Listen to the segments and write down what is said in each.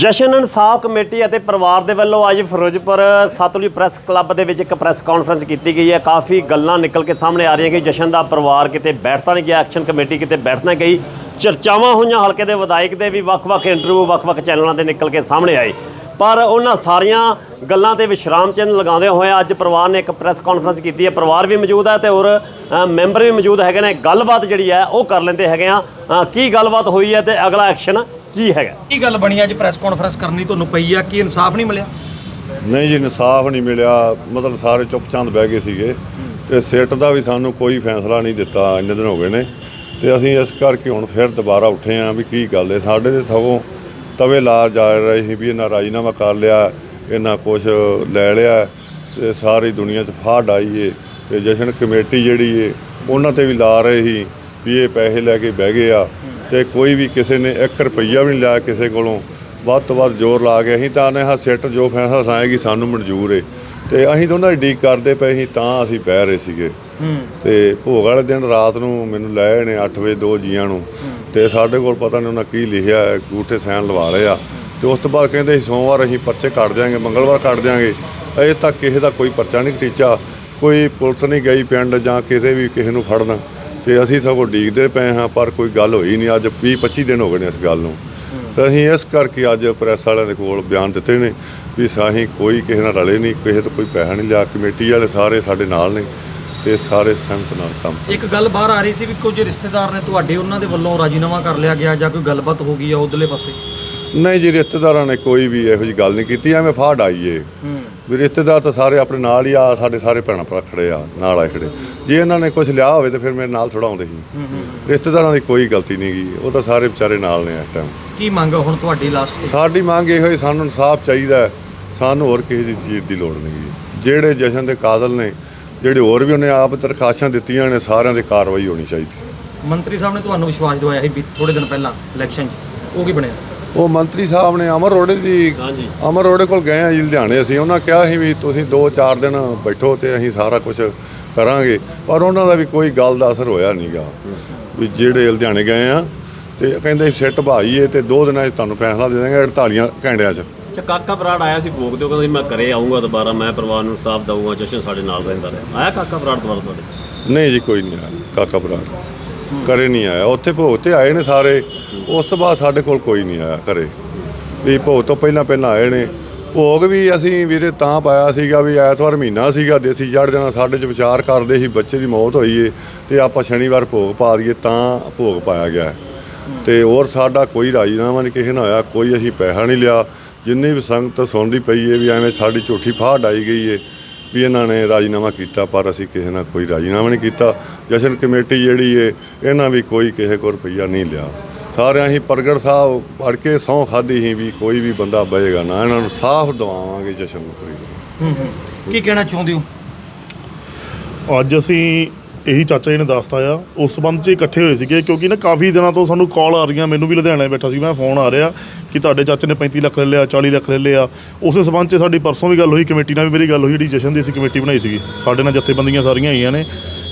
ਜਸ਼ਨ ਇਨਸਾਫ ਕਮੇਟੀ ਅਤੇ ਪਰਿਵਾਰ ਦੇ ਵੱਲੋਂ ਅੱਜ ਫਿਰੋਜ਼ਪੁਰ ਸਤਲੁਜ ਪ੍ਰੈਸ ਕਲੱਬ ਦੇ ਵਿੱਚ ਇੱਕ ਪ੍ਰੈਸ ਕਾਨਫਰੰਸ ਕੀਤੀ ਗਈ ਹੈ। ਕਾਫੀ ਗੱਲਾਂ ਨਿਕਲ ਕੇ ਸਾਹਮਣੇ ਆ ਰਹੀਆਂ ਕਿ ਜਸ਼ਨ ਦਾ ਪਰਿਵਾਰ ਕਿਤੇ ਬੈਠਦਾ ਨਹੀਂ ਗਿਆ, ਐਕਸ਼ਨ ਕਮੇਟੀ ਕਿਤੇ ਬੈਠਣਾ ਗਈ। ਚਰਚਾਵਾਂ ਹੋਈਆਂ, ਹਲਕੇ ਦੇ ਵਿਧਾਇਕ ਦੇ ਵੀ ਵੱਖ-ਵੱਖ ਇੰਟਰਵਿਊ ਵੱਖ-ਵੱਖ ਚੈਨਲਾਂ ਤੇ ਨਿਕਲ ਕੇ ਸਾਹਮਣੇ ਆਏ। ਪਰ ਉਹਨਾਂ ਸਾਰੀਆਂ ਗੱਲਾਂ ਤੇ ਵਿਸ਼ਰਾਮ ਚਿੰਨ੍ਹ ਲਗਾਉਂਦੇ ਹੋਏ ਅੱਜ ਪਰਿਵਾਰ ਨੇ ਇੱਕ ਪ੍ਰੈਸ ਕਾਨਫਰੰਸ ਕੀਤੀ ਹੈ। ਪਰਿਵਾਰ ਵੀ ਮੌਜੂਦ ਹੈ ਤੇ ਹੋਰ ਮੈਂਬਰ ਵੀ ਮੌਜੂਦ ਹੈਗੇ ਨੇ। ਗੱਲਬਾਤ ਜਿਹੜੀ ਹੈ ਉਹ ਕਰ ਲੈਂਦੇ ਹੈਗੇ ਆ। ਕੀ ਗੱਲਬਾਤ ਹੋਈ ਹੈ ਤੇ ਅਗਲਾ ਐਕਸ਼ਨ ਕੀ ਹੈਗਾ? ਕੀ ਗੱਲ ਬਣੀ ਅੱਜ ਪ੍ਰੈਸ ਕਾਨਫਰੰਸ ਕਰਨੀ ਤੁਹਾਨੂੰ ਪਈ ਆ? ਕੀ ਇਨਸਾਫ ਨਹੀਂ ਮਿਲਿਆ? ਨਹੀਂ ਜੀ ਇਨਸਾਫ ਨਹੀਂ ਮਿਲਿਆ। ਮਤਲਬ ਸਾਰੇ ਚੁੱਪਚਾਂਦ ਬਹਿ ਗਏ ਸੀਗੇ ਤੇ ਸਿੱਟ ਦਾ ਵੀ ਸਾਨੂੰ ਕੋਈ ਫੈਸਲਾ ਨਹੀਂ ਦਿੱਤਾ ਇੰਨੇ ਦਿਨ ਹੋ ਗਏ ਨੇ। ਤੇ ਅਸੀਂ ਇਸ ਕਰਕੇ ਹੁਣ ਫਿਰ ਦੁਬਾਰਾ ਉੱਠੇ ਆਂ ਵੀ ਕੀ ਗੱਲ ਹੈ। ਸਾਡੇ ਤੇ ਸਗੋਂ ਤਵੇ ਲਾ ਜਾ ਰਹੇ ਸੀ ਵੀ ਇਹਨਾਂ ਰਾਜੀਨਾਮਾ ਕਰ ਲਿਆ ਇਹਨਾਂ ਕੁਝ ਲੈ ਲਿਆ ਤੇ ਸਾਰੀ ਦੁਨੀਆ 'ਚ ਫਾੜ ਆਈ ਏ ਤੇ ਜਸ਼ਨ ਕਮੇਟੀ ਜਿਹੜੀ ਏ ਉਹਨਾਂ ਤੇ ਵੀ ਲਾ ਰਹੇ ਸੀ ਵੀ ਇਹ ਪੈਸੇ ਲੈ ਕੇ ਬਹਿ ਗਏ ਆ। ਤੇ ਕੋਈ ਵੀ ਕਿਸੇ ਨੇ 1 ਰੁਪਈਆ ਵੀ ਨਹੀਂ ਲਿਆ ਕਿਸੇ ਕੋਲੋਂ। ਵੱਧ ਤੋਂ ਵੱਧ ਜ਼ੋਰ ਲਾ ਕੇ ਅਸੀਂ ਤਾਂ ਨੇ ਹਾਂ ਸਿੱਟ ਜੋ ਫੈਸਲਾ ਸੁਣਾਏਗੀ ਸਾਨੂੰ ਮਨਜ਼ੂਰ ਏ। ਤੇ ਅਸੀਂ ਤਾਂ ਉਹਨਾਂ ਦੀ ਡੀਕ ਕਰਦੇ ਪਏ ਸੀ ਤਾਂ ਅਸੀਂ ਬਹਿ ਰਹੇ ਸੀਗੇ। ਤੇ ਭੋਗ ਵਾਲੇ ਦਿਨ ਰਾਤ ਨੂੰ ਮੈਨੂੰ ਲੈ ਆਏ ਨੇ 8 ਵਜੇ ਦੋ ਜੀਆਂ ਨੂੰ। ਤੇ ਸਾਡੇ ਕੋਲ ਪਤਾ ਨਹੀਂ ਉਹਨਾਂ ਕੀ ਲਿਖਿਆ ਹੈ ਗੂਠੇ ਸਾਈਨ ਲਵਾ ਲਏ ਆ। ਤੇ ਉਸ ਤੋਂ ਬਾਅਦ ਕਹਿੰਦੇ ਸੋਮਵਾਰ ਅਸੀਂ ਪਰਚੇ ਕੱਢ ਦਿਆਂਗੇ ਮੰਗਲਵਾਰ ਕੱਢ ਦਿਆਂਗੇ। ਅਜੇ ਤੱਕ ਕਿਸੇ ਦਾ ਕੋਈ ਪਰਚਾ ਨਹੀਂ ਟੀਚਾ। ਕੋਈ ਪੁਲਿਸ ਨਹੀਂ ਗਈ ਪਿੰਡ ਜਾਂ ਕਿਸੇ ਵੀ ਕਿਸੇ ਨੂੰ ਫੜਨ। ਤੇ ਅਸੀਂ ਸਗੋਂ ਡੀਕਦੇ ਪਏ ਹਾਂ ਪਰ ਕੋਈ ਗੱਲ ਹੋਈ ਨਹੀਂ। ਅੱਜ 20 25 ਦਿਨ ਹੋ ਗਏ ਨੇ ਇਸ ਗੱਲ ਨੂੰ। ਤੇ ਅਸੀਂ ਇਸ ਕਰਕੇ ਅੱਜ ਪ੍ਰੈਸ ਵਾਲਿਆਂ ਦੇ ਕੋਲ ਬਿਆਨ ਦਿੱਤੇ ਨੇ ਵੀ ਸਾਹੀਂ ਕੋਈ ਕਿਸੇ ਨਾਲ ਰਲੇ ਨਹੀਂ ਕਿਸੇ ਤੋਂ ਕੋਈ ਪੈਸਾ ਨਹੀਂ ਲਿਆ। ਕਮੇਟੀ ਵਾਲੇ ਸਾਰੇ ਸਾਡੇ ਨਾਲ ਨੇ ਤੇ ਸਾਰੇ ਸਹਿਮਤ ਨਾਲ ਕੰਮ ਇੱਕ ਗੱਲ ਬਾਹਰ ਆ ਰਹੀ ਸੀ ਵੀ ਕੁਝ ਰਿਸ਼ਤੇਦਾਰ ਨੇ ਤੁਹਾਡੇ ਉਹਨਾਂ ਦੇ ਵੱਲੋਂ ਰਾਜੀਨਾਮਾ ਕਰ ਲਿਆ ਗਿਆ ਜਾਂ ਕੋਈ ਗੱਲਬਾਤ ਹੋ ਗਈ ਆ ਉਧਰਲੇ ਪਾਸੇ? ਨਹੀਂ ਜੀ ਰਿਸ਼ਤੇਦਾਰਾਂ ਨੇ ਕੋਈ ਵੀ ਇਹੋ ਜੀ ਗੱਲ ਨਹੀਂ ਕੀਤੀ। ਐਵੇਂ ਫਾੜ ਆਈਏ ਵੀ ਰਿਸ਼ਤੇਦਾਰ ਤਾਂ ਸਾਰੇ ਆਪਣੇ ਨਾਲ ਹੀ ਆ ਸਾਡੇ ਸਾਰੇ ਭੈਣਾਂ ਭਰਾ ਖੜੇ ਆ ਨਾਲ ਆਏ ਖੜੇ। ਜੇ ਇਹਨਾਂ ਨੇ ਕੁਝ ਲਿਆ ਹੋਵੇ ਤਾਂ ਫਿਰ ਮੇਰੇ ਨਾਲ ਥੋੜਾ ਆਉਂਦੇ ਸੀ। ਰਿਸ਼ਤੇਦਾਰਾਂ ਦੀ ਕੋਈ ਗਲਤੀ ਨਹੀਂ ਗਈ ਉਹ ਤਾਂ ਸਾਰੇ ਵਿਚਾਰੇ ਨਾਲ ਨੇ ਇਸ ਟਾਈਮ ਕੀ ਮੰਗ ਆ ਹੁਣ ਤੁਹਾਡੀ ਲਾਸਟ ਸਾਡੀ ਮੰਗ ਇਹੋ ਹੀ ਸਾਨੂੰ ਇਨਸਾਫ ਚਾਹੀਦਾ। ਸਾਨੂੰ ਹੋਰ ਕਿਸੇ ਦੀ ਚੀਜ਼ ਦੀ ਲੋੜ ਨਹੀਂ। ਜਿਹੜੇ ਜਸ਼ਨ ਦੇ ਕਾਤਲ ਨੇ ਜਿਹੜੇ ਹੋਰ ਵੀ ਉਹਨੇ ਆਪ ਦਰਖਾਸਤਾਂ ਦਿੱਤੀਆਂ ਨੇ ਸਾਰਿਆਂ ਦੀ ਕਾਰਵਾਈ ਹੋਣੀ ਚਾਹੀਦੀ। ਮੰਤਰੀ ਸਾਹਿਬ ਨੇ ਤੁਹਾਨੂੰ ਵਿਸ਼ਵਾਸ ਦਿਵਾਇਆ ਸੀ ਥੋੜੇ ਦਿਨ ਪਹਿਲਾਂ ਇਲੈਕਸ਼ਨ 'ਚ। ਉਹ ਕੀ ਬਣਿਆ? ਉਹ ਮੰਤਰੀ ਸਾਹਿਬ ਨੇ ਅਮਰ ਰੋੜੇ ਦੀ ਹਾਂਜੀ। ਅਮਰ ਰੋੜੇ ਕੋਲ ਗਏ ਆ ਜੀ ਲੁਧਿਆਣੇ। ਅਸੀਂ ਉਹਨਾਂ ਕਿਹਾ ਸੀ ਵੀ ਤੁਸੀਂ 2-4 ਦਿਨ ਬੈਠੋ ਤੇ ਅਸੀਂ ਸਾਰਾ ਕੁਝ ਕਰਾਂਗੇ। ਪਰ ਉਹਨਾਂ ਦਾ ਵੀ ਕੋਈ ਗੱਲ ਦਾ ਅਸਰ ਹੋਇਆ ਨਹੀਂਗਾ ਵੀ ਜਿਹੜੇ ਲੁਧਿਆਣੇ ਗਏ ਆ ਤੇ ਕਹਿੰਦੇ ਸਿੱਟ ਭਾਈਏ ਤੇ ਦੋ ਦਿਨਾਂ 'ਚ ਤੁਹਾਨੂੰ ਫੈਸਲਾ ਦੇ ਦਾਂਗੇ 48 ਘੰਟਿਆਂ 'ਚ। ਅੱਛਾ ਕਾਕਾ ਬਰਾੜ ਆਇਆ ਸੀ ਭੋਗ ਤੇ ਉਹ ਕਹਿੰਦਾ ਮੈਂ ਘਰੇ ਆਉਂਗਾ ਦੁਬਾਰਾ ਮੈਂ ਪਰਿਵਾਰ ਨੂੰ ਇਨਸਾਫ ਦਊਂਗਾ ਜਸ਼ਨ ਸਾਡੇ ਨਾਲ ਰਹਿੰਦਾ ਰਿਹਾ। ਆਇਆ ਕਾਕਾ ਬਰਾੜ ਦੁਬਾਰਾ ਤੁਹਾਡੇ? ਨਹੀਂ ਜੀ ਕੋਈ ਨਹੀਂ ਆਇਆ। ਕਾਕਾ ਬਰਾੜ ਘਰੇ ਨਹੀਂ ਆਇਆ। ਉੱਥੇ ਭੋਗ ਤੇ ਆਏ ਨੇ ਸਾਰੇ। ਉਸ ਤੋਂ ਬਾਅਦ ਸਾਡੇ ਕੋਲ ਕੋਈ ਨਹੀਂ ਆਇਆ ਘਰੇ। ਵੀ ਭੋਗ ਤੋਂ ਪਹਿਲਾਂ ਪਹਿਲਾਂ ਆਏ ਨੇ। ਭੋਗ ਵੀ ਅਸੀਂ ਵੀਰੇ ਤਾਂ ਪਾਇਆ ਸੀਗਾ ਵੀ ਐਤਵਾਰ ਮਹੀਨਾ ਸੀਗਾ, ਦੇਸੀ ਜੜ ਦੇਣਾ ਸਾਡੇ ਚ ਵਿਚਾਰ ਕਰਦੇ ਸੀ, ਬੱਚੇ ਦੀ ਮੌਤ ਹੋਈ ਏ ਤੇ ਆਪਾਂ ਸ਼ਨੀਵਾਰ ਭੋਗ ਪਾ ਦਈਏ ਤਾਂ ਭੋਗ ਪਾਇਆ ਗਿਆ। ਹੈ। ਤੇ ਹੋਰ ਸਾਡਾ ਕੋਈ ਰਾਜੀਨਾਮਾ ਨਹੀਂ, ਕਿਸੇ ਨਾਲ ਹੋਇਆ, ਕੋਈ ਅਸੀਂ ਪੈਸਾ ਨਹੀਂ ਲਿਆ। ਜਿੰਨੀ ਵੀ ਸੰਗਤ ਸੁਣਦੀ ਪਈ ਏ ਵੀ ਐਵੇਂ ਸਾਡੀ ਝੂਠੀ ਫਾੜ ਡਾਈ ਗਈ ਏ। ਵੀ ਇਹਨਾਂ ਨੇ ਰਾਜੀਨਾਮਾ ਕੀਤਾ ਪਰ ਅਸੀਂ ਕਿਸੇ ਨਾਲ ਕੋਈ ਰਾਜੀਨਾਮਾ ਨਹੀਂ ਕੀਤਾ। ਜਸ਼ਨ ਕਮੇਟੀ ਜਿਹੜੀ ਏ ਇਹਨਾਂ ਵੀ ਕੋਈ ਕਿਸੇ ਕੋਲ ਰੁਪਈਆ ਨਹੀਂ ਲਿਆ। ਸਾਰਿਆਂ ਹੀ ਪ੍ਰਗਟ ਸਾਹਿਬ ਪੜ ਕੇ ਸਹੁੰ ਖਾਦੀ ਸੀ ਵੀ ਕੋਈ ਵੀ ਬੰਦਾ ਬਹੇਗਾ ਨਾ। ਇਹਨਾਂ ਨੂੰ ਸਾਫ਼ ਦਵਾਵਾਂਗੇ ਜਸ਼ਨ ਨੂੰ ਕੋਈ। ਹੂੰ ਹੂੰ। ਕੀ ਕਹਿਣਾ ਚਾਹੁੰਦੇ ਹੋ? ਅੱਜ ਅਸੀਂ ਇਹੀ ਚਾਚਾ ਜੀ ਨੇ ਦੱਸਤਾ ਆ। ਉਸ ਸੰਬੰਧ 'ਚ ਇਕੱਠੇ ਹੋਏ ਸੀਗੇ ਕਿਉਂਕਿ ਨਾ ਕਾਫੀ ਦਿਨਾਂ ਤੋਂ ਸਾਨੂੰ ਕਾਲ ਆ ਰਹੀਆਂ। ਮੈਨੂੰ ਵੀ ਲੁਧਿਆਣੇ ਬੈਠਾ ਸੀ, ਮੈਂ ਫੋਨ ਆ ਰਿਹਾ ਕਿ ਤੁਹਾਡੇ ਚਾਚੇ ਨੇ 35 ਲੱਖ ਲੈ ਲਿਆ 40 ਲੱਖ ਲੈ ਲਿਆ। ਉਸੇ ਸੰਬੰਧ 'ਚ ਸਾਡੀ ਪਰਸੋਂ ਵੀ ਗੱਲ ਹੋਈ, ਕਮੇਟੀ ਨਾਲ ਵੀ ਮੇਰੀ ਗੱਲ ਹੋਈ, ਜਿਹੜੀ ਜਸ਼ਨ ਦੀ ਅਸੀਂ ਕਮੇਟੀ ਬਣਾਈ ਸੀਗੀ। ਸਾਡੇ ਨਾਲ ਜਥੇਬੰਦੀਆਂ ਸਾਰੀਆਂ ਆਈਆਂ ਨੇ।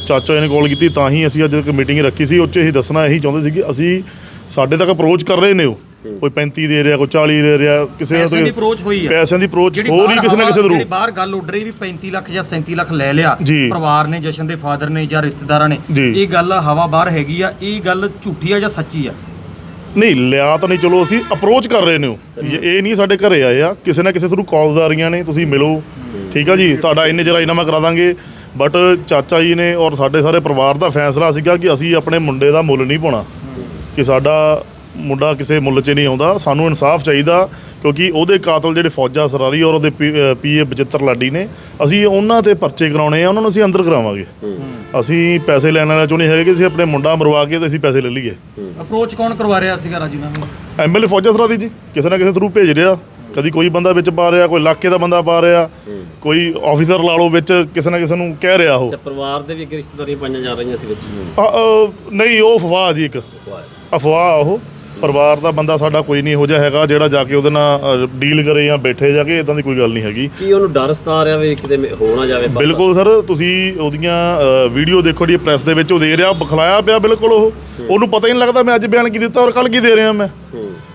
ਚਾਚਾ ਜੀ ਨੇ ਕਾਲ ਕੀਤੀ, ਤਾਂ ਹੀ ਅਸੀਂ ਅੱਜ ਇੱਕ ਮੀਟਿੰਗ ਰੱਖੀ ਸੀ। ਉਹ 'ਚ ਇਹੀ ਦੱਸਣਾ ਇਹੀ ਚਾਹੁੰਦੇ ਸੀ ਕਿ ਅਸੀਂ ਸਾਡੇ ਤੱਕ ਅਪਰੋਚ ਕਰ ਰਹੇ ਨੇ ਉਹ। ਕੋਈ 35 ਦੇ ਰਿਹਾ ਕੋਈ 40 ਦੇ ਰਿਹਾ ਕਿਸੇ ਪੈਸਿਆਂ ਦੀ approach ਹੋਈ ਆ। ਪੈਸਿਆਂ ਦੀ ਅਪਰੋਚ ਜਿਹੜੀ ਹੋ ਰਹੀ ਕਿਸੇ ਨਾ ਕਿਸੇ ਜਿਹੜੀ ਥਰੂ ਬਾਹਰ ਗੱਲ ਉੱਡ ਰਹੀ ਵੀ 35 ਲੱਖ ਜਾਂ 37 ਲੱਖ ਲੈ ਲਿਆ। ਪਰਿਵਾਰ ਨੇ ਜਸ਼ਨ ਦੇ ਫਾਦਰ ਨੇ ਜਾਂ ਰਿਸ਼ਤੇਦਾਰਾਂ ਨੇ। ਇਹ ਗੱਲ ਹਵਾ ਬਾਹਰ ਹੈਗੀ ਆ ਇਹ ਗੱਲ ਝੂਠੀ ਆ ਜਾਂ ਸੱਚੀ ਆ ਨਹੀਂ ਲਿਆ ਤਾਂ ਨਹੀਂ ਚਲੋ ਅਸੀਂ ਅਪਰੋਚ ਕਰ ਰਹੇ ਨੇ ਉਹ ਇਹ ਇਹ ਨਹੀਂ ਸਾਡੇ ਘਰੇ ਆਏ ਆ ਕਿਸੇ ਨਾ ਕਿਸੇ ਥਰੂ ਕਾਲਸ ਆ ਰਹੀਆਂ ਨੇ ਤੁਸੀਂ ਮਿਲੋ ਠੀਕ ਆ ਜੀ ਤੁਹਾਡਾ ਇੰਨੇ ਜਰਾ ਇਨਾਮਾ ਕਰਾ ਦਾਂਗੇ ਬਟ ਚਾਚਾ ਜੀ ਨੇ ਔਰ ਸਾਡੇ ਸਾਰੇ ਪਰਿਵਾਰ ਦਾ ਫੈਸਲਾ ਸੀਗਾ ਕਿ ਅਸੀਂ ਆਪਣੇ ਮੁੰਡੇ ਦਾ ਮੁੱਲ ਨਹੀਂ ਪਾਉਣਾ ਕਿ ਸਾਡਾ ਮੁੰਡਾ ਕਿਸੇ ਮੁੱਲ 'ਚ ਨਹੀਂ ਆਉਂਦਾ ਸਾਨੂੰ ਇਨਸਾਫ ਚਾਹੀਦਾ ਕਿਉਂਕਿ ਉਹਦੇ ਕਾਤਲ ਜਿਹੜੇ ਫੌਜਾ ਸਰਾਰੀ ਔਰ ਉਹਦੇ ਪੀਏ ਬਚਿੱਤਰ ਲਾਡੀ ਨੇ ਅਸੀਂ ਉਹਨਾਂ ਤੇ ਪਰਚੇ ਕਰਾਉਣੇ ਆ ਉਹਨਾਂ ਨੂੰ ਅਸੀਂ ਅੰਦਰ ਕਰਾਵਾਂਗੇ। ਅਸੀਂ ਪੈਸੇ ਲੈਣ ਵਾਲੇ ਚੋਂ ਨਹੀਂ ਹੈਗੇ ਕਿ ਅਸੀਂ ਆਪਣੇ ਮੁੰਡਾ ਮਰਵਾ ਕੇ ਤੇ ਅਸੀਂ ਪੈਸੇ ਲੈ ਲਈਏ। ਅਪਰੋਚ ਕੌਣ ਕਰਵਾ ਰਿਹਾ ਸੀਗਾ ਰਾਜੀਨਾਮੇ ਐਮਐਲਏ ਫੌਜਾ ਸਰਾਰੀ ਜੀ ਕਿਸੇ ਨਾ ਕਿਸੇ ਥਰੂ ਭੇਜ ਰਿਹਾ। ਕਦੀ ਕੋਈ ਬੰਦਾ ਵਿੱਚ ਪਾ ਰਿਹਾ ਕੋਈ ਇਲਾਕੇ ਦਾ ਬੰਦਾ ਪਾ ਰਿਹਾ ਕੋਈ ਆਫੀਸਰ ਲਾ ਲਓ ਵਿੱਚ ਕਿਸੇ ਨਾ ਕਿਸੇ ਨੂੰ ਕਹਿ ਰਿਹਾ ਉਹ। ਅੱਛਾ ਪਰਿਵਾਰ ਦੇ ਵੀ ਅੱਗੇ ਰਿਸ਼ਤੇਦਾਰੀਆਂ ਪਾਈਆਂ ਜਾ ਰਹੀਆਂ ਸੀ ਵਿੱਚ। ਨਹੀਂ ਉਹ ਅਫਵਾਹ ਜੀ ਇੱਕ। ਅਫਵਾਹ। ਉਹ। ਪਰਿਵਾਰ ਦਾ ਬੰਦਾ ਸਾਡਾ ਕੋਈ ਨਹੀਂ ਇਹੋ ਜਿਹਾ ਹੈਗਾ ਜਿਹੜਾ ਜਾ ਕੇ ਉਹਦੇ ਨਾਲ ਡੀਲ ਕਰੇ ਜਾਂ ਬੈਠੇ ਜਾ ਕੇ ਇਦਾਂ ਦੀ ਕੋਈ ਗੱਲ ਨਹੀਂ ਹੈਗੀ। ਕੀ ਉਹਨੂੰ ਡਰ ਸਤਾ ਰਿਹਾ ਵੀ ਕਿਤੇ ਹੋ ਨਾ ਜਾਵੇ ਬਿਲਕੁਲ ਸਰ ਤੁਸੀਂ ਉਹਦੀਆਂ ਵੀਡੀਓ ਦੇਖੋ ਜਿਹੜੀ ਪ੍ਰੈਸ ਦੇ ਵਿੱਚ ਉਹ ਦੇ ਰਿਹਾ ਬਖਲਾਇਆ ਪਿਆ ਬਿਲਕੁਲ ਉਹ। ਉਹਨੂੰ ਪਤਾ ਹੀ ਨਹੀਂ ਲੱਗਦਾ ਮੈਂ ਅੱਜ ਬਿਆਨ ਕੀ ਦਿੱਤਾ ਔਰ ਕੱਲ ਕੀ ਦੇ ਰਿਹਾ ਮੈਂ।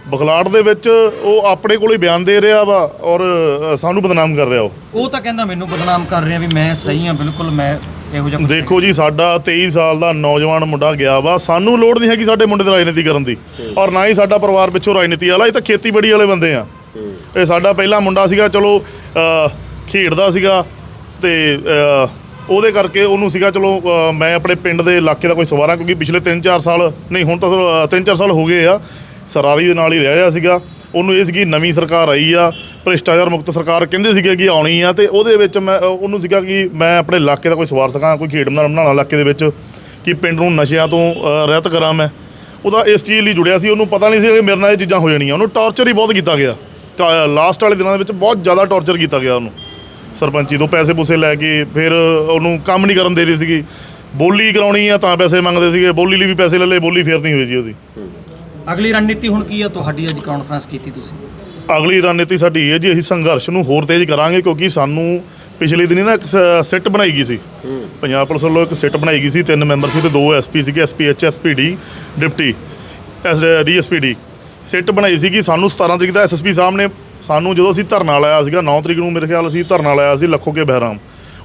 ਬਖਲਾਟ ਦੇ ਵਿੱਚ ਉਹ ਆਪਣੇ ਕੋਲ ਹੀ ਬਿਆਨ ਦੇ ਰਿਹਾ ਵਾ ਔਰ ਸਾਨੂੰ ਬਦਨਾਮ ਕਰ ਰਿਹਾ ਉਹ। ਉਹ ਤਾਂ ਕਹਿੰਦਾ ਮੈਨੂੰ ਬਦਨਾਮ ਕਰ ਰਿਹਾ ਵੀ ਮੈਂ ਸਹੀ ਹਾਂ ਬਿਲਕੁਲ ਮੈਂ ਇਹੋ ਜਿਹਾ ਕੁਛ ਦੇਖੋ ਜੀ ਸਾਡਾ 23 ਸਾਲ ਦਾ ਨੌਜਵਾਨ ਮੁੰਡਾ ਗਿਆ ਵਾ। ਸਾਨੂੰ ਲੋੜ ਨਹੀਂ ਹੈਗੀ ਸਾਡੇ ਮੁੰਡੇ ਦੀ ਰਾਜਨੀਤੀ ਕਰਨ ਦੀ। ਔਰ ਨਾ ਹੀ ਸਾਡਾ ਪਰਿਵਾਰ ਪਿੱਛੋਂ ਰਾਜਨੀਤੀ ਵਾਲਾ ਇਹ ਤਾਂ ਖੇਤੀਬਾੜੀ ਵਾਲੇ ਬੰਦੇ ਆ। ਇਹ ਸਾਡਾ ਪਹਿਲਾ ਮੁੰਡਾ ਸੀਗਾ ਚਲੋ ਖੇਡਦਾ ਸੀਗਾ ਤੇ ਉਹਦੇ ਕਰਕੇ ਉਹਨੂੰ ਸੀਗਾ ਚਲੋ ਮੈਂ ਆਪਣੇ ਪਿੰਡ ਦੇ ਇਲਾਕੇ ਦਾ ਕੋਈ ਸਵਾਰਾ ਕਿਉਂਕਿ ਪਿਛਲੇ 3-4 ਸਾਲ ਨਹੀਂ ਹੁਣ ਤਾਂ 3-4 ਸਾਲ ਹੋ ਗਏ ਆ। ਸਰਾਰੀ ਦੇ ਨਾਲ ਹੀ ਰਹਿ ਰਿਹਾ ਸੀਗਾ। ਉਹਨੂੰ ਇਹ ਸੀਗੀ ਨਵੀਂ ਸਰਕਾਰ ਆਈ ਆ। ਭ੍ਰਿਸ਼ਟਾਚਾਰ ਮੁਕਤ ਸਰਕਾਰ ਕਹਿੰਦੇ ਸੀਗੇ ਕਿ ਆਉਣੀ ਆ ਤੇ ਉਹਦੇ ਵਿੱਚ ਮੈਂ ਉਹਨੂੰ ਸੀਗਾ ਕਿ ਮੈਂ ਆਪਣੇ ਇਲਾਕੇ ਦਾ ਕੋਈ ਸਵਾਰ ਸਕਾਂ ਕੋਈ ਖੇਡ ਮੈਦਾਨ ਬਣਾਉਣਾ ਇਲਾਕੇ ਦੇ ਵਿੱਚ, ਕਿ ਪਿੰਡ ਨੂੰ ਨਸ਼ਿਆਂ ਤੋਂ ਰਹਿਤ ਕਰਾਂ ਮੈਂ। ਉਹਦਾ ਇਸ ਚੀਜ਼ ਲਈ ਜੁੜਿਆ ਸੀ, ਉਹਨੂੰ ਪਤਾ ਨਹੀਂ ਸੀ ਕਿ ਮੇਰੇ ਨਾਲ ਇਹ ਚੀਜ਼ਾਂ ਹੋ ਜਾਣੀਆਂ। ਉਹਨੂੰ ਟੌਰਚਰ ਹੀ ਬਹੁਤ ਕੀਤਾ ਗਿਆ। ਲਾਸਟ ਵਾਲੇ ਦਿਨਾਂ ਦੇ ਵਿੱਚ ਬਹੁਤ ਜ਼ਿਆਦਾ ਟੌਰਚਰ ਕੀਤਾ ਗਿਆ ਉਹਨੂੰ। ਸਰਪੰਚੀ ਤੋਂ ਪੈਸੇ ਪੂਸੇ ਲੈ ਕੇ ਫਿਰ ਉਹਨੂੰ ਕੰਮ ਨਹੀਂ ਕਰਨ ਦੇ ਰਹੀ ਸੀਗੀ। ਬੋਲੀ ਕਰਾਉਣੀ ਆ ਤਾਂ ਪੈਸੇ ਮੰਗਦੇ ਸੀਗੇ। ਬੋਲੀ ਲਈ ਵੀ ਪੈਸੇ ਲੈ ਲਏ, ਬੋਲੀ ਫੇਰ ਨਹੀਂ ਹੋਈ ਜੀ ਉਹਦੀ। ਅਗਲੀ ਰਣਨੀਤੀ ਹੁਣ ਕੀ ਆ? ਤੁਹਾਡੀ ਅੱਜ ਕਾਨਫਰੰਸ ਕੀਤੀ ਤੁਸੀਂ। ਅਗਲੀ ਰਣਨੀਤੀ ਸਾਡੀ ਇਹ ਹੈ ਜੀ ਅਸੀਂ ਸੰਘਰਸ਼ ਨੂੰ ਹੋਰ ਤੇਜ਼ ਕਰਾਂਗੇ ਕਿਉਂਕਿ ਸਾਨੂੰ ਪਿਛਲੇ ਦਿਨੀ ਨਾ ਇੱਕ ਸਿੱਟ ਬਣਾਈ ਗਈ ਸੀ। ਪੰਜਾਬ ਪੁਲਿਸ ਵੱਲੋਂ ਇੱਕ ਸਿੱਟ ਬਣਾਈ ਗਈ ਸੀ ਤਿੰਨ ਮੈਂਬਰ ਸੀ ਤੇ ਦੋ ਐਸਪੀ ਸੀਗੇ SPH SPD deputy S DSPD SIT ਬਣਾਈ ਸੀ ਕਿ ਸਾਨੂੰ 17 ਤਰੀਕ ਦਾ ਐਸਐਸਪੀ ਸਾਹਿਬ ਨੇ ਸਾਨੂੰ ਜਦੋਂ ਅਸੀਂ ਧਰਨਾ ਲਾਇਆ ਸੀਗਾ 9 ਤਰੀਕ ਨੂੰ ਮੇਰੇ ਖਿਆਲ ਅਸੀਂ ਧਰਨਾ ਲਾਇਆ ਸੀ ਲੱਖੋ ਕੇ ਬਹਿਰਾਮ।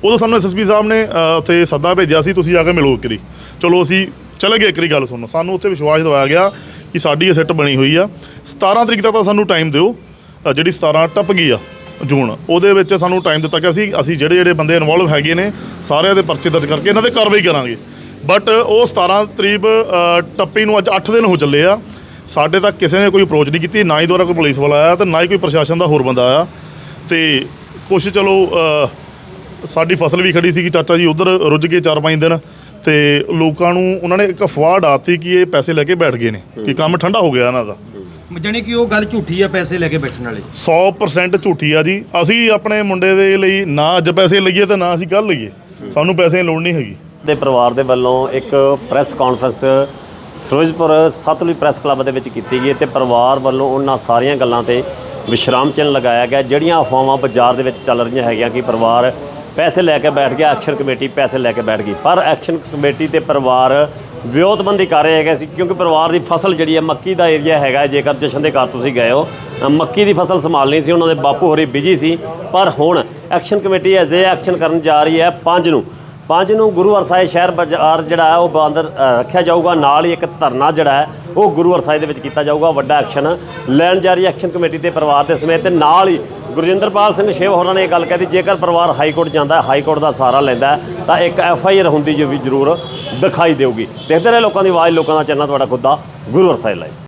ਉਦੋਂ ਸਾਨੂੰ ਐਸਐਸਪੀ ਸਾਹਿਬ ਨੇ ਉੱਥੇ ਸੱਦਾ ਭੇਜਿਆ ਸੀ ਤੁਸੀਂ ਆ ਕੇ ਮਿਲੋ ਇੱਕ ਵਾਰੀ। ਚਲੋ ਅਸੀਂ ਚਲੇ ਗਏ ਇੱਕ ਵਾਰੀ ਗੱਲ ਸੁਣੋ ਸਾਨੂੰ ਉੱਥੇ ਵਿਸ਼ਵਾਸ ਦਿਵਾਇਆ ਗਿਆ ਕਿ ਸਾਡੀ ਇਹ ਸਿੱਟ ਬਣੀ ਹੋਈ ਆ। 17 ਤਰੀਕ ਤੱਕ ਤਾਂ ਸਾਨੂੰ ਟਾਈਮ ਦਿਓ। ਅ, ਜਿਹੜੀ 17 ਟੱਪ ਗਈ ਆ ਜੂਨ ਉਹਦੇ ਵਿੱਚ ਸਾਨੂੰ ਟਾਈਮ ਦਿੱਤਾ ਕਿ ਅਸੀਂ ਅਸੀਂ ਜਿਹੜੇ ਜਿਹੜੇ ਬੰਦੇ ਇਨਵੋਲਵ ਹੈਗੇ ਨੇ ਸਾਰਿਆਂ ਦੇ ਪਰਚੇ ਦਰਜ ਕਰਕੇ ਇਹਨਾਂ ਤੇ ਕਾਰਵਾਈ ਕਰਾਂਗੇ। ਬਟ ਉਹ 17 ਤਰੀਬ ਅ, ਟੱਪੀ ਨੂੰ ਅੱਜ 8 ਦਿਨ ਹੋ ਚੱਲੇ ਆ। ਸਾਡੇ ਤੱਕ ਕਿਸੇ ਨੇ ਕੋਈ ਅਪਰੋਚ ਨਹੀਂ ਕੀਤੀ ਨਾ ਹੀ ਦੁਆਰਾ ਕੋਈ ਪੁਲਿਸ ਵਾਲਾ ਆਇਆ ਤੇ ਨਾ ਹੀ ਕੋਈ ਪ੍ਰਸ਼ਾਸਨ ਦਾ ਹੋਰ ਬੰਦਾ ਆਇਆ। ਤੇ ਕੁਛ ਚਲੋ ਅ, ਸਾਡੀ ਫਸਲ ਵੀ ਖੜੀ ਸੀਗੀ ਚਾਚਾ ਜੀ ਉਧਰ ਰੁੱਝ ਗਏ 4-5 ਦਿਨ। ਤੇ ਲੋਕਾਂ ਨੂੰ ਉਹਨਾਂ ਨੇ ਇੱਕ ਅਫਵਾਹ ਡਾਤੀ ਕਿ ਇਹ ਪੈਸੇ ਲੈ ਕੇ ਬੈਠ ਗਏ ਨੇ ਕਿ ਕੰਮ ਠੰਡਾ ਹੋ ਗਿਆ ਇਹਨਾਂ ਦਾ। ਜਾਣੀ ਕਿ ਉਹ ਗੱਲ ਝੂਠੀ ਆ ਪੈਸੇ ਲੈ ਕੇ ਬੈਠਣ ਵਾਲੀ। 100% ਝੂਠੀ ਆ ਜੀ। ਅਸੀਂ ਆਪਣੇ ਮੁੰਡੇ ਦੇ ਲਈ ਨਾ ਅੱਜ ਪੈਸੇ ਲਈਏ ਤੇ ਨਾ ਅਸੀਂ ਕੱਲ ਲਈਏ। ਸਾਨੂੰ ਪੈਸੇ ਦੀ ਲੋੜ ਨਹੀਂ ਹੈਗੀ। ਦੇ ਪਰਿਵਾਰ ਦੇ ਵੱਲੋਂ ਇੱਕ press conference Firozpur Sutlej press club ਦੇ ਵਿੱਚ ਕੀਤੀ ਗਈ ਤੇ ਪਰਿਵਾਰ ਵੱਲੋਂ ਉਹਨਾਂ ਸਾਰੀਆਂ ਗੱਲਾਂ ਤੇ ਵਿਸ਼ਰਾਮ ਚਿੰਨ੍ਹ ਲਗਾਇਆ ਗਿਆ। ਜਿਹੜੀਆਂ ਅਫਵਾਹਾਂ ਬਾਜ਼ਾਰ ਦੇ ਵਿੱਚ ਚੱਲ ਰਹੀਆਂ ਹੈਗੀਆਂ ਕਿ ਪਰਿਵਾਰ ਪੈਸੇ ਲੈ ਕੇ ਬੈਠ ਗਿਆ ਐਕਸ਼ਨ ਕਮੇਟੀ ਪੈਸੇ ਲੈ ਕੇ ਬੈਠ ਗਈ। ਪਰ ਐਕਸ਼ਨ ਕਮੇਟੀ ਤੇ ਪਰਿਵਾਰ ਵਿਉਤਬੰਦੀ ਕਰ ਰਹੇ ਹੈਗੇ ਸੀ ਕਿਉਂਕਿ ਪਰਿਵਾਰ ਦੀ ਫਸਲ ਜਿਹੜੀ ਹੈ, ਮੱਕੀ ਦਾ ਏਰੀਆ ਹੈਗਾ ਜੇਕਰ ਜਸ਼ਨ ਦੇ ਘਰ ਤੁਸੀਂ ਗਏ ਹੋ ਮੱਕੀ ਦੀ ਫਸਲ ਸੰਭਾਲਣੀ ਸੀ, ਉਹਨਾਂ ਦੇ ਬਾਪੂ ਹੋਰੀ ਬਿਜ਼ੀ ਸੀ। ਪਰ ਹੁਣ ਐਕਸ਼ਨ ਕਮੇਟੀ ਅਜੇ ਐਕਸ਼ਨ ਕਰਨ ਜਾ ਰਹੀ ਹੈ 5 ਨੂੰ। ਪੰਜ ਨੂੰ ਗੁਰੂ ਹਰਸਾਏ ਸ਼ਹਿਰ ਬਾਜ਼ਾਰ ਜਿਹੜਾ ਹੈ, ਉਹ ਬੰਦ ਰੱਖਿਆ ਜਾਊਗਾ। ਨਾਲ ਹੀ ਇੱਕ ਧਰਨਾ ਜਿਹੜਾ ਹੈ, ਉਹ ਗੁਰੂ ਹਰਸਾਏ ਦੇ ਵਿੱਚ ਕੀਤਾ ਜਾਊਗਾ, ਵੱਡਾ ਐਕਸ਼ਨ ਲੈਣ ਜਾ ਰਹੀ ਐਕਸ਼ਨ ਕਮੇਟੀ ਦੇ ਪਰਿਵਾਰ ਦੇ ਸਮੇਤ। ਤੇ ਨਾਲ ਹੀ ਗੁਰਜਿੰਦਰਪਾਲ ਸਿੰਘ ਸ਼ੇਵ ਹੋਰਾਂ ਨੇ ਇਹ ਗੱਲ ਕਹਿ ਜੇਕਰ ਪਰਿਵਾਰ ਹਾਈ ਕੋਰਟ ਜਾਂਦਾ ਹੈ ਹਾਈ ਕੋਰਟ ਦਾ ਸਹਾਰਾ ਲੈਂਦਾ ਤਾਂ ਇੱਕ ਐਫ ਆਈ ਆਰ ਹੁੰਦੀ ਜੋ ਵੀ ਜ਼ਰੂਰ ਦਿਖਾਈ ਦੇਊਗੀ। ਦੇਖਦੇ ਰਹੇ ਲੋਕਾਂ ਦੀ ਆਵਾਜ਼, ਲੋਕਾਂ ਦਾ ਚੈਨਲ, ਤੁਹਾਡਾ ਖੁਦ ਦਾ ਗੁਰੂ ਹਰਸਾਏ ਲਾਈਵ।